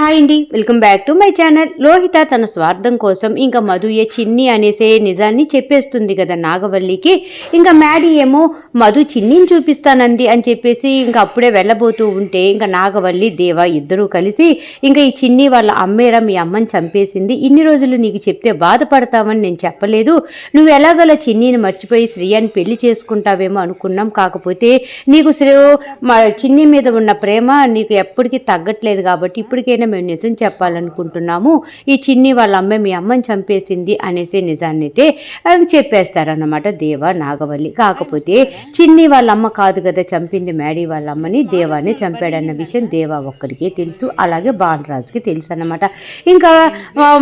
Hi అండి welcome back to my channel. Lohitha తన స్వార్థం కోసం ఇంకా మధుయే చిన్ని అనేసే నిజాన్ని చెప్పేస్తుంది కదా నాగవల్లికి. ఇంకా మ్యాడీ ఏమో మధు చిన్నిని చూపిస్తానంది అని చెప్పేసి ఇంకా అప్పుడే వెళ్ళబోతూ ఉంటే ఇంకా నాగవల్లి దేవ ఇద్దరూ కలిసి ఇంకా ఈ చిన్ని వాళ్ళ అమ్మేరా మీ అమ్మని చంపేసింది. ఇన్ని రోజులు నీకు చెప్తే బాధపడతావని నేను చెప్పలేదు. నువ్వు ఎలాగల చిన్నిని మర్చిపోయి శ్రీయాన్ని పెళ్ళి చేసుకుంటావేమో అనుకున్నాం. కాకపోతే నీకు శ్రీ మా చిన్ని మీద ఉన్న ప్రేమ నీకు ఎప్పటికీ తగ్గట్లేదు కాబట్టి ఇప్పటికైనా మేము నిజం చెప్పాలనుకుంటున్నాము. ఈ చిన్ని వాళ్ళ అమ్మ మీ అమ్మని చంపేసింది అనేసి నిజాన్ని అయితే చెప్పేస్తారన్నమాట దేవ నాగవల్లి. కాకపోతే చిన్ని వాళ్ళ అమ్మ కాదు కదా చంపింది మేడీ వాళ్ళ అమ్మని దేవాన్ని చంపాడన్న విషయం దేవా ఒక్కరికే తెలుసు. అలాగే బాలరాజుకి తెలుసు అన్నమాట ఇంకా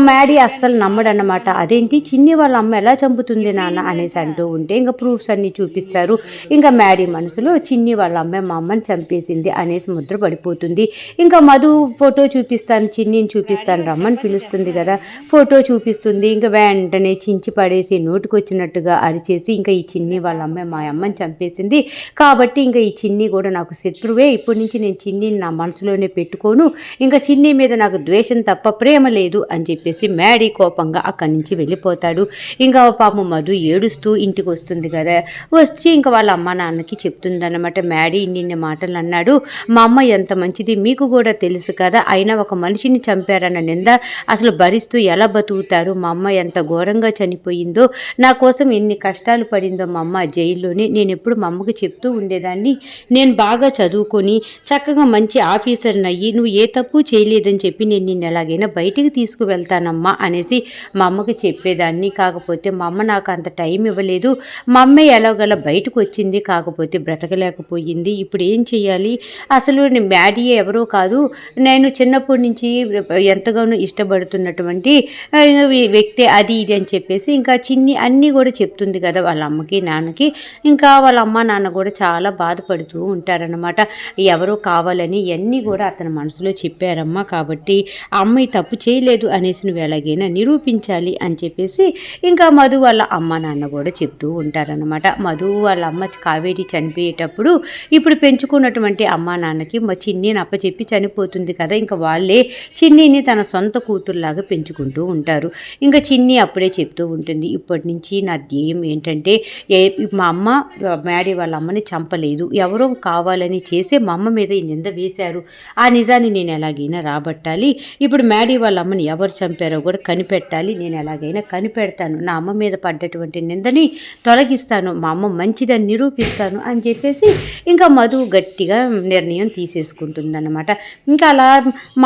మ్యాడీ మేడీ అస్సలు నమ్మడన్నమాట. అదేంటి చిన్ని వాళ్ళ అమ్మ ఎలా చంపుతుంది నాన్న అనేసి అంటూ ఉంటే ఇంకా ప్రూఫ్స్ అన్ని చూపిస్తారు. ఇంకా మేడీ మనసులో చిన్ని వాళ్ళ అమ్మాయి మా అమ్మని చంపేసింది అనేసి ముద్ర పడిపోతుంది ఇంకా మధు ఫోటో చూపి చూపిస్తాను చిన్నిని చూపిస్తాను రమ్మని పిలుస్తుంది కదా. ఫోటో చూపిస్తుంది. ఇంకా వెంటనే చించి పడేసి నోటికి వచ్చినట్టుగా అరిచేసి ఇంకా ఈ చిన్ని వాళ్ళ అమ్మాయి మా అమ్మని చంపేసింది. కాబట్టి ఇంకా ఈ చిన్ని కూడా నాకు శత్రువే. ఇప్పటి నుంచి నేను చిన్నిని నా మనసులోనే పెట్టుకోను. ఇంకా చిన్ని మీద నాకు ద్వేషం తప్ప ప్రేమ లేదు అని చెప్పేసి మేడీ కోపంగా అక్కడి నుంచి వెళ్ళిపోతాడు. ఇంకా పాపం మధు ఏడుస్తూ ఇంటికి వస్తుంది కదా. వచ్చి ఇంకా వాళ్ళ అమ్మ నాన్నకి చెప్తుందన్నమాట. మేడీ ఇన్ని మాటలు అన్నాడు. మా అమ్మ ఎంత మంచిది మీకు కూడా తెలుసు కదా. అయినా ఒక మనిషిని చంపారన్న నింద అసలు భరిస్తూ ఎలా బతుకుతారు? మా అమ్మ ఎంత ఘోరంగా చనిపోయిందో నా కోసం ఎన్ని కష్టాలు పడిందో మా అమ్మ జైల్లోనే. నేను ఎప్పుడు మా అమ్మకి చెప్తూ ఉండేదాన్ని. నేను బాగా చదువుకొని చక్కగా మంచి ఆఫీసర్ని అయ్యి నువ్వు ఏ తప్పు చేయలేదని చెప్పి నేను నిన్ను ఎలాగైనా బయటికి తీసుకువెళ్తానమ్మా అనేసి మా అమ్మకి చెప్పేదాన్ని. కాకపోతే మా అమ్మ నాకు అంత టైం ఇవ్వలేదు. మా అమ్మ ఎలాగలా బయటకు వచ్చింది. కాకపోతే బ్రతకలేకపోయింది. ఇప్పుడు ఏం చేయాలి అసలు నీ మ్యాడీ ఎవరో కాదు. నేను చిన్నప్పుడు చిన్నప్పటి నుంచి ఎంతగానో ఇష్టపడుతున్నటువంటి వ్యక్తి అది ఇది అని చెప్పేసి ఇంకా చిన్ని అన్నీ కూడా చెప్తుంది కదా వాళ్ళ అమ్మకి నాన్నకి. ఇంకా వాళ్ళ అమ్మ నాన్న కూడా చాలా బాధపడుతూ ఉంటారనమాట ఎవరో కావాలని ఇవన్నీ కూడా అతని మనసులో చెప్పారమ్మా కాబట్టి అమ్మాయి తప్పు చేయలేదు అనేసి నువ్వు ఎలాగైనా నిరూపించాలి అని చెప్పేసి ఇంకా మధు వాళ్ళ అమ్మ నాన్న కూడా చెప్తూ ఉంటారనమాట మధు వాళ్ళ అమ్మ కావేరి చనిపోయేటప్పుడు ఇప్పుడు పెంచుకున్నటువంటి అమ్మా నాన్నకి మా చిన్ని అప్పచెప్పి చనిపోతుంది కదా ఇంకా వాళ్ళే చిన్నీని తన సొంత కూతురులాగా పెంచుకుంటూ ఉంటారు. ఇంకా చిన్ని అప్పుడే చెప్తూ ఉంటుంది ఇప్పటి నుంచి నా ధ్యేయం ఏంటంటే ఏ మా అమ్మ మ్యాడీ వాళ్ళ అమ్మని చంపలేదు. ఎవరో కావాలని చేసే మా అమ్మ మీద ఈ నింద వేశారు. ఆ నిజాన్ని నేను ఎలాగైనా రాబట్టాలి. ఇప్పుడు మ్యాడీ వాళ్ళ అమ్మని ఎవరు చంపారో కూడా కనిపెట్టాలి. నేను ఎలాగైనా కనిపెడతాను. నా అమ్మ మీద పడ్డటువంటి నిందని తొలగిస్తాను. మా అమ్మ మంచిదని నిరూపిస్తాను అని చెప్పేసి ఇంకా మధు గట్టిగా నిర్ణయం తీసేసుకుంటుందన్నమాట. ఇంకా అలా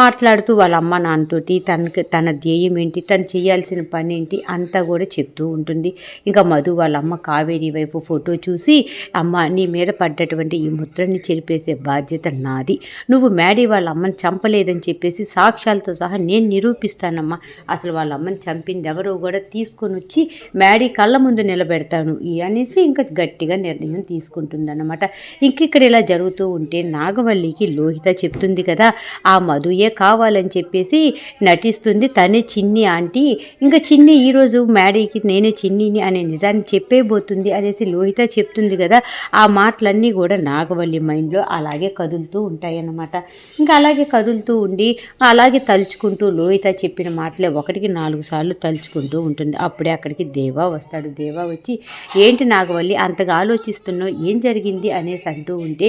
మాట్లాడుతూ వాళ్ళ అమ్మ నాన్నతోటి తనకి తన ధ్యేయం ఏంటి తను చేయాల్సిన పని ఏంటి అంతా కూడా చెప్తూ ఉంటుంది. ఇంకా మధు వాళ్ళ అమ్మ కావేరి వైపు ఫోటో చూసి అమ్మ నీ మీద పడ్డటువంటి ఈ ముద్రని చెరిపేసే బాధ్యత నాది. నువ్వు మ్యాడీ వాళ్ళ అమ్మని చంపలేదని చెప్పేసి సాక్ష్యాలతో సహా నేను నిరూపిస్తానమ్మా. అసలు వాళ్ళ అమ్మని చంపింది ఎవరో కూడా తీసుకొని వచ్చి మ్యాడీ కళ్ళ ముందు నిలబెడతాను. ఈ అనేసి ఇంకా గట్టిగా నిర్ణయం తీసుకుంటుందన్నమాట. ఇంక ఇక్కడ ఇలా జరుగుతూ ఉంటే నాగవల్లికి లోహిత చెప్తుంది కదా ఆ మధుయే కావాలని చెప్పేసి నటిస్తుంది. తనే చిన్ని ఆంటీ. ఇంకా చిన్ని ఈరోజు మ్యాడీకి నేనే చిన్నిని అనే నిజాన్ని చెప్పేబోతుంది అనేసి లోహిత చెప్తుంది కదా. ఆ మాటలన్నీ కూడా నాగవల్లి మైండ్లో అలాగే కదులుతూ ఉంటాయన్నమాట. ఇంకా అలాగే కదులుతూ ఉండి అలాగే తలుచుకుంటూ లోహిత చెప్పిన మాటలే ఒకటికి నాలుగు సార్లు తలుచుకుంటూ ఉంటుంది. అప్పుడే అక్కడికి దేవా వస్తాడు. దేవా వచ్చి ఏంటి నాగవల్లి అంతగా ఆలోచిస్తున్నావు? ఏం జరిగింది? అనేసి అంటూ ఉంటే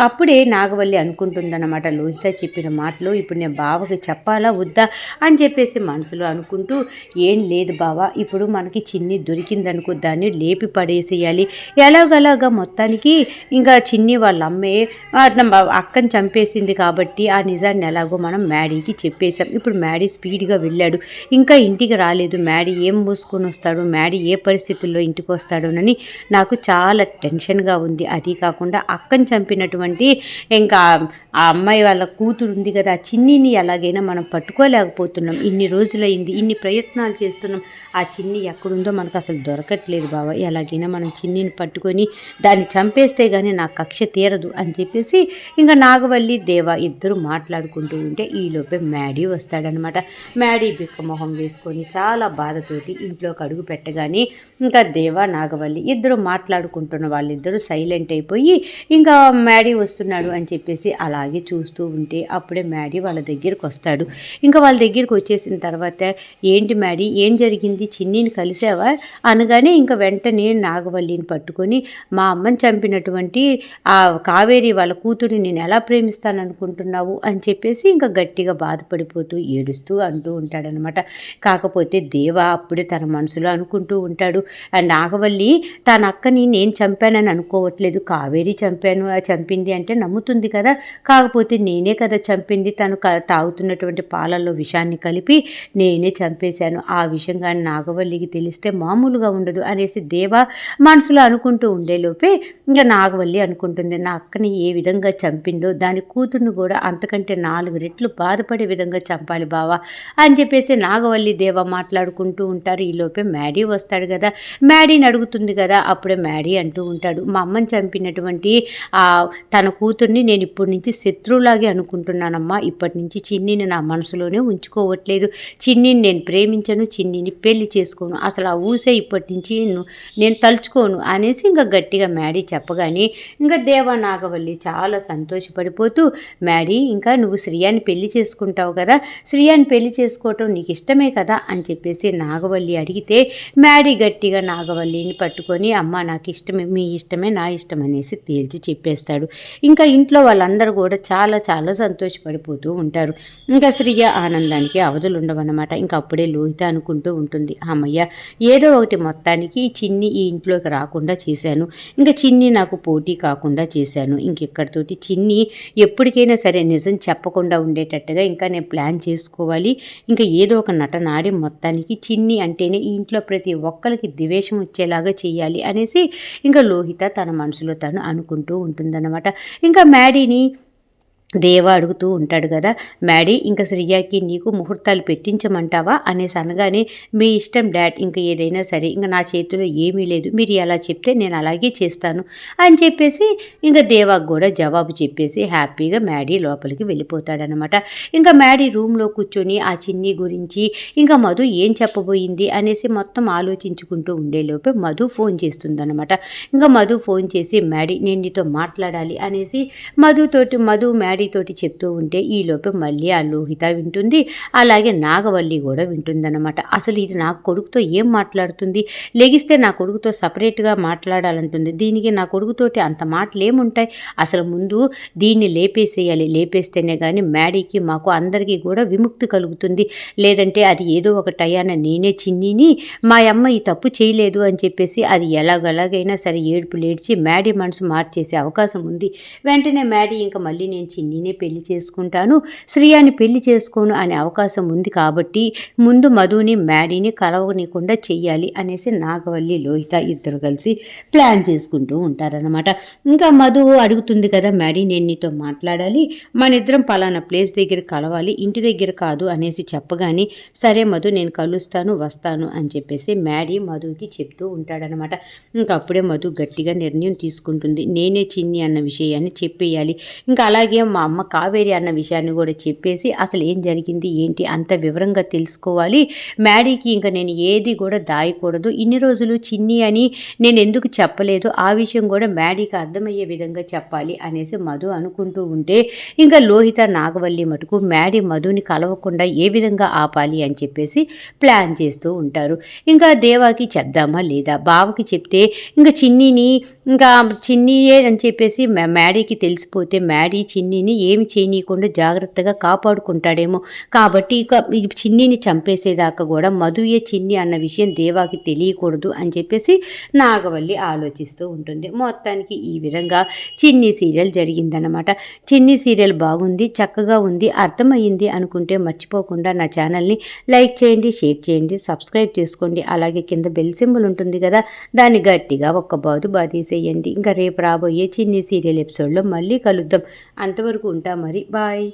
అప్పుడే నాగవల్లి అనుకుంటుందన్నమాట. లోహిత చెప్పిన మాటలు ఇప్పుడు నేను బావకి చెప్పాలా వద్దా అని చెప్పేసి మనసులో అనుకుంటూ ఏం లేదు బావ ఇప్పుడు మనకి చిన్ని దొరికిందనుకో దాన్ని లేపి పడేసేయాలి. ఎలాగలాగా మొత్తానికి ఇంకా చిన్ని వాళ్ళ అమ్మే అక్కని చంపేసింది కాబట్టి ఆ నిజాన్ని ఎలాగో మనం మ్యాడీకి చెప్పేశాం. ఇప్పుడు మ్యాడీ స్పీడ్గా వెళ్ళాడు. ఇంకా ఇంటికి రాలేదు. మ్యాడీ ఏం మూసుకొని వస్తాడు? మ్యాడీ ఏ పరిస్థితుల్లో ఇంటికి వస్తాడోనని నాకు చాలా టెన్షన్గా ఉంది. అది కాకుండా అక్కని చంపినటువంటి ఇంకా ఆ అమ్మాయి వాళ్ళ కూతురు ఉంది కదా చిన్ని చిన్నీని ఎలాగైనా మనం పట్టుకోలేకపోతున్నాం. ఇన్ని రోజులైంది ఇన్ని ప్రయత్నాలు చేస్తున్నాం. ఆ చిన్ని ఎక్కడుందో మనకు అసలు దొరకట్లేదు బావ. ఎలాగైనా మనం చిన్నిని పట్టుకొని దాన్ని చంపేస్తే కానీ నా కక్ష తీరదు అని చెప్పేసి ఇంకా నాగవల్లి దేవ ఇద్దరు మాట్లాడుకుంటూ ఉంటే ఈలోపే మ్యాడీ వస్తాడనమాట. మ్యాడీ బిక్క మొహం వేసుకొని చాలా బాధతోటి ఇంట్లోకి అడుగు పెట్టగానే ఇంకా దేవ నాగవల్లి ఇద్దరు మాట్లాడుకుంటున్న వాళ్ళిద్దరూ సైలెంట్ అయిపోయి ఇంకా మ్యాడీ వస్తున్నాడు అని చెప్పేసి అలాగే చూస్తూ ఉంటే అప్పుడే మ్యాడీ వాళ్ళ దగ్గరికి వస్తాడు. ఇంకా వాళ్ళ దగ్గరికి వచ్చేసిన తర్వాత ఏంటి మ్యాడీ ఏం జరిగింది? చిన్నీని కలిసావా? అనగానే ఇంకా వెంటనే నాగవల్లిని పట్టుకొని మా అమ్మని చంపినటువంటి ఆ కావేరి వాళ్ళ కూతురిని నేను ఎలా ప్రేమిస్తాను అనుకుంటున్నావు అని చెప్పేసి ఇంకా గట్టిగా బాధపడిపోతూ ఏడుస్తూ అంటూ ఉంటాడనమాట. కాకపోతే దేవ అప్పుడే తన మనసులో అనుకుంటూ ఉంటాడు. అండ్ నాగవల్లి తన అక్కని నేను చంపానని అనుకోవట్లేదు. కావేరి చంపాను చంపింది అంటే నమ్ముతుంది కదా. కాకపోతే నేనే కదా చంపింది. తను తాగుతున్నటువంటి పాలల్లో విషాన్ని కలిపి నేనే చంపేశాను. ఆ విషయం కానీ నాగవల్లికి తెలిస్తే మామూలుగా ఉండదు అనేసి దేవ మనసులో అనుకుంటూ ఉండేలోపే ఇంకా నాగవల్లి అనుకుంటుంది నా అక్కని ఏ విధంగా చంపిందో దాని కూతుర్ని కూడా అంతకంటే నాలుగు రెట్లు బాధపడే విధంగా చంపాలి బావా అని చెప్పేసి నాగవల్లి దేవ మాట్లాడుకుంటూ ఉంటారు. ఈలోపే మ్యాడీ వస్తాడు కదా మ్యాడీని అడుగుతుంది కదా అప్పుడే మ్యాడీ అంటూ ఉంటాడు. మా అమ్మని చంపినటువంటి ఆ తన కూతుర్ని నేను ఇప్పటి నుంచి శత్రువులాగే అనుకుంటున్నానమ్మా ఇప్పటి నుంచి చిన్నిని నా మనసులోనే ఉంచుకోవట్లేదు. చిన్నిని నేను ప్రేమించను చిన్నిని పెళ్ళి చేసుకోను. అసలు ఆ ఊసే ఇప్పటి నుంచి నేను తలుచుకోను అనేసి ఇంకా గట్టిగా మ్యాడీ చెప్పగానే ఇంకా దేవా నాగవల్లి చాలా సంతోషపడిపోతూ మ్యాడీ ఇంకా నువ్వు శ్రీయాన్ని పెళ్ళి చేసుకుంటావు కదా శ్రీయాని పెళ్ళి చేసుకోవటం నీకు ఇష్టమే కదా? అని చెప్పేసి నాగవల్లి అడిగితే మ్యాడీ గట్టిగా నాగవల్లిని పట్టుకొని అమ్మ నాకు ఇష్టమే మీ ఇష్టమే నా ఇష్టం అనేసి తేల్చి చెప్పేస్తాడు. ఇంకా ఇంట్లో వాళ్ళందరూ కూడా చాలా చాలా సంతోషపడిపోతూ ఉంటారు. ఇంకా శ్రియ ఆనందానికి అవధులు ఉండవన్నమాట. ఇంకా అప్పుడే లోహిత అనుకుంటూ ఉంటుంది. అమ్మయ్య ఏదో ఒకటి మొత్తానికి చిన్ని ఈ ఇంట్లోకి రాకుండా చేశాను. ఇంకా చిన్ని నాకు పోటీ కాకుండా చేశాను. ఇంకెక్కడితోటి చిన్ని ఎప్పటికైనా సరే నిజం చెప్పకుండా ఉండేటట్టుగా ఇంకా నేను ప్లాన్ చేసుకోవాలి. ఇంకా ఏదో ఒక నటన ఆడి మొత్తానికి చిన్ని అంటేనే ఈ ఇంట్లో ప్రతి ఒక్కరికి ద్వేషం వచ్చేలాగా చేయాలి అనేసి ఇంకా లోహిత తన మనసులో తను అనుకుంటూ ఉంటుందన్నమాట. ఇంకా మ్యాడీని దేవ అడుగుతూ ఉంటాడు కదా మ్యాడీ ఇంకా శ్రీయాకి నీకు ముహూర్తాలు పెట్టించమంటావా? అనేసి అనగానే మీ ఇష్టం డాడ్ ఇంకా ఏదైనా సరే ఇంకా నా చేతిలో ఏమీ లేదు మీరు ఎలా చెప్తే నేను అలాగే చేస్తాను. అని చెప్పేసి ఇంకా దేవాకు కూడా జవాబు చెప్పేసి హ్యాపీగా మ్యాడీ లోపలికి వెళ్ళిపోతాడనమాట. ఇంకా మ్యాడీ రూమ్లో కూర్చొని ఆ చిన్ని గురించి ఇంకా మధు ఏం చెప్పబోయింది? అనేసి మొత్తం ఆలోచించుకుంటూ ఉండేలోపే మధు ఫోన్ చేస్తుందనమాట. ఇంకా మధు ఫోన్ చేసి మ్యాడీ నేను నీతో మాట్లాడాలి అనేసి మధుతోటి మధు మ్యాడీతోటి చెప్తూ ఉంటే ఈలోపు మళ్ళీ ఆ లోహిత వింటుంది. అలాగే నాగవల్లి కూడా వింటుందన్నమాట. అసలు ఇది నా కొడుకుతో ఏం మాట్లాడుతుంది? లెగిస్తే నా కొడుకుతో సపరేట్గా మాట్లాడాలంటుంది. దీనికి నా కొడుకుతోటి అంత మాటలు ఏముంటాయి? అసలు ముందు దీన్ని లేపేసేయాలి. లేపేస్తేనే కానీ మ్యాడీకి మాకు అందరికీ కూడా విముక్తి కలుగుతుంది. లేదంటే అది ఏదో ఒక టయాన నేనే చిన్నిని మా అమ్మ ఈ తప్పు చేయలేదు అని చెప్పేసి అది ఎలాగలాగైనా సరే ఏడుపు లేడ్చి మ్యాడీ మనసు మార్చేసే అవకాశం ఉంది. వెంటనే మ్యాడీ ఇంకా మళ్ళీ నేను చిన్నినే పెళ్ళి చేసుకుంటాను శ్రీయాని పెళ్ళి చేసుకోను అనే అవకాశం ఉంది కాబట్టి ముందు మధుని మ్యాడీని కలవనీయకుండా చెయ్యాలి అనేసి నాగవల్లి లోహిత ఇద్దరు కలిసి ప్లాన్ చేసుకుంటూ ఉంటారనమాట ఇంకా మధు అడుగుతుంది కదా మ్యాడీ నేను నీతో మాట్లాడాలి. మన ఇద్దరం పలానా ప్లేస్ దగ్గర కలవాలి ఇంటి దగ్గర కాదు అనేసి చెప్పగానే సరే మధు నేను కలుస్తాను వస్తాను అని చెప్పేసి మ్యాడీ మధుకి చెప్తూ ఉంటాడనమాట ఇంకా అప్పుడే మధు గట్టిగా నిర్ణయం తీసుకుంటుంది. నేనే చిన్ని అన్న విషయాన్ని చెప్పేయాలి. ఇంకా అలాగే మా అమ్మ కావేరి అన్న విషయాన్ని కూడా చెప్పేసి అసలు ఏం జరిగింది ఏంటి అంత వివరంగా తెలుసుకోవాలి. మ్యాడీకి ఇంకా నేను ఏది కూడా దాయకూడదు. ఇన్ని రోజులు చిన్ని అని నేను ఎందుకు చెప్పలేదు? ఆ విషయం కూడా మ్యాడీకి అర్థమయ్యే విధంగా చెప్పాలి అనేసి మధు అనుకుంటూ ఉంటే ఇంకా లోహిత నాగవల్లి మటుకు మ్యాడీ మధుని కలవకుండా ఏ విధంగా ఆపాలి అని చెప్పేసి ప్లాన్ చేస్తూ ఉంటారు. ఇంకా దేవాకి చెప్దామా లేదా? బావకి చెప్తే ఇంకా చిన్నిని ఇంకా చిన్నియే అని చెప్పేసి మ్యా- మ్యాడీకి తెలిసిపోతే మ్యాడీ చిన్నిని ఏమి చేయనీయకుండా జాగ్రత్తగా కాపాడుకుంటాడేమో. కాబట్టి ఇక చిన్నిని చంపేసేదాకా కూడా మధుయే చిన్ని అన్న విషయం దేవాకి తెలియకూడదు అని చెప్పేసి నాగవల్లి ఆలోచిస్తూ ఉంటుంది. మొత్తానికి ఈ విధంగా చిన్ని సీరియల్ జరిగిందనమాట చిన్ని సీరియల్ బాగుంది చక్కగా ఉంది అర్థమయ్యింది అనుకుంటే మర్చిపోకుండా నా ఛానల్ని లైక్ చేయండి షేర్ చేయండి సబ్స్క్రైబ్ చేసుకోండి. అలాగే కింద బెల్ సింబల్ ఉంటుంది కదా దాన్ని గట్టిగా ఒక్క బాదు బాధేసేయండి ఇంకా రేపు రాబోయే చిన్ని సీరియల్ ఎపిసోడ్లో మళ్ళీ కలుద్దాం. అంతవరకు ఉంటా మరి. బాయ్